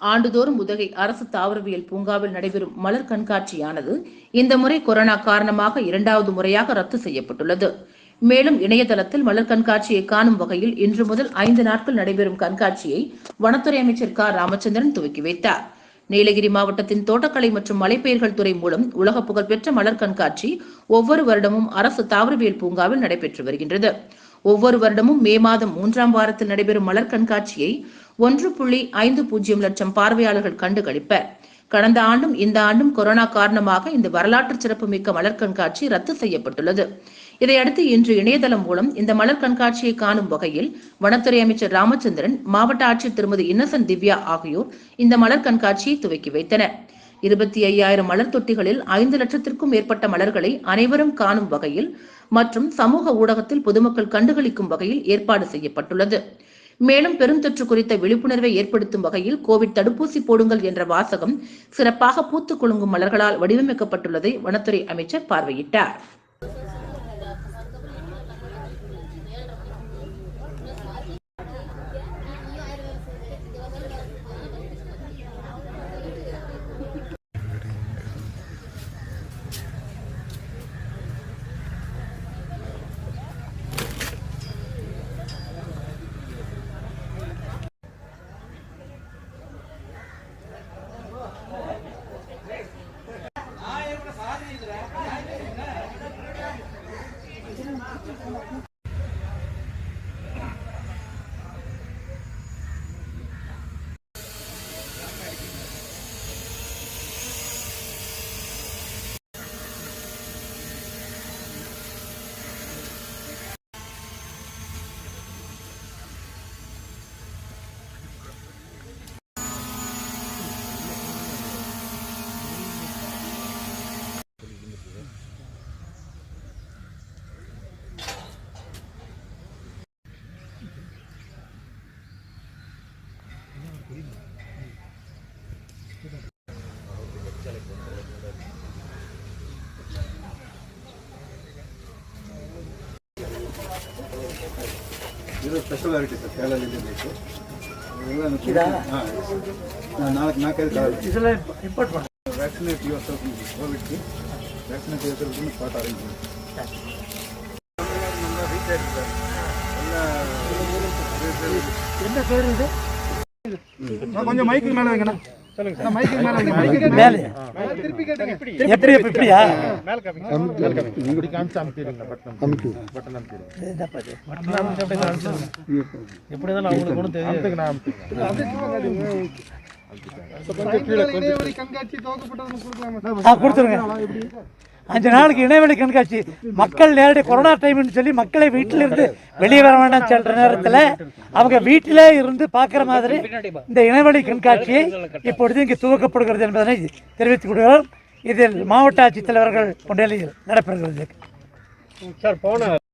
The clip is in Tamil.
ஆண்டுதோறும் உதகை அரசு தாவரவியல் பூங்காவில் நடைபெறும் மலர் கண்காட்சியானது இந்த முறை கொரோனா காரணமாக இரண்டாவது முறையாக ரத்து செய்யப்பட்டுள்ளது. மேலும் இணையதளத்தில் மலர் கண்காட்சியை காணும் வகையில் இன்று முதல் ஐந்து நாட்கள் நடைபெறும் கண்காட்சியை வனத்துறை அமைச்சர் க. ராமச்சந்திரன் துவக்கி வைத்தார். நீலகிரி மாவட்டத்தின் தோட்டக்கலை மற்றும் மலைப்பயிர்கள் துறை மூலம் உலக புகழ்பெற்ற மலர் கண்காட்சி ஒவ்வொரு வருடமும் அரசு தாவரவியல் பூங்காவில் நடைபெற்று வருகின்றது. ஒவ்வொரு வருடமும் மே மாதம் மூன்றாம் வாரத்தில் நடைபெறும் மலர் கண்காட்சியை ஒன்று புள்ளி ஐந்து பூஜ்ஜியம் லட்சம் பார்வையாளர்கள் கண்டு கழிப்பர் கடந்த ஆண்டும் இந்த ஆண்டும் கொரோனா காரணமாக இந்த வரலாற்று சிறப்புமிக்க மலர் கண்காட்சி ரத்து செய்யப்பட்டுள்ளது. இதையடுத்து இன்று இணையதளம் மூலம் இந்த மலர் கண்காட்சியை காணும் வகையில் வனத்துறை அமைச்சர் ராமச்சந்திரன் மாவட்ட ஆட்சியர் திருமதி இன்னசென்ட் திவ்யா ஆகியோர் இந்த மலர் கண்காட்சியை துவக்கி வைத்தனர். இருபத்தி ஐயாயிரம் மலர் தொட்டிகளில் ஐந்து லட்சத்திற்கும் மேற்பட்ட மலர்களை அனைவரும் காணும் வகையில் மற்றும் சமூக ஊடகத்தில் பொதுமக்கள் கண்டுகளிக்கும் வகையில் ஏற்பாடு செய்யப்பட்டுள்ளது. மேலும் பெருந்தொற்று குறித்த விழிப்புணர்வை ஏற்படுத்தும் வகையில் கோவிட் தடுப்பூசி போடுங்கள் என்ற வாசகம் சிறப்பாக பூத்து குலுங்கும் மலர்களால் வடிவமைக்கப்பட்டுள்ளதை வனத்துறை அமைச்சர் பார்வையிட்டார். ಇದು ಸ್ಪೆಷಲ್ ಸರ್ ಕೇರಳದಲ್ಲಿ ಬೇಕು. ಎಲ್ಲ ಹಾಂ ನಾಲ್ಕು ನಾಲ್ಕೈದು ಇಂಪಾರ್ಟ್ ಮಾಡಿ. ವ್ಯಾಕ್ಸಿನೇಟ್ ಯುವರ್ ಸೆಲ್ಫ್ ಕೋವಿಡ್ಗೆ vaccinate yourself spot arrange ಮಾಡಿ. ಎಲ್ಲ ಎಲ್ಲ ಇದೆ? கொஞ்சம் மைக்கு மேலே வைங்கண்ணா. கொடுத்துருங்க. அஞ்சு நாளைக்கு இணையவழி கண்காட்சி. மக்கள் நேரடி கொரோனா டைம்னு சொல்லி மக்களை வீட்டிலிருந்து வெளியே வர வேண்டாம் சொல்ற நேரத்தில் அவங்க வீட்டிலே இருந்து பார்க்குற மாதிரி இந்த இணையவழி கண்காட்சியை இப்பொழுது இங்கு துவக்கப்படுகிறது என்பதனை தெரிவித்துக் கொள்கிறோம். இதில் மாவட்ட ஆட்சித்தலைவர்கள் முன்னிலையில் நடைபெறுகிறது. சார் போன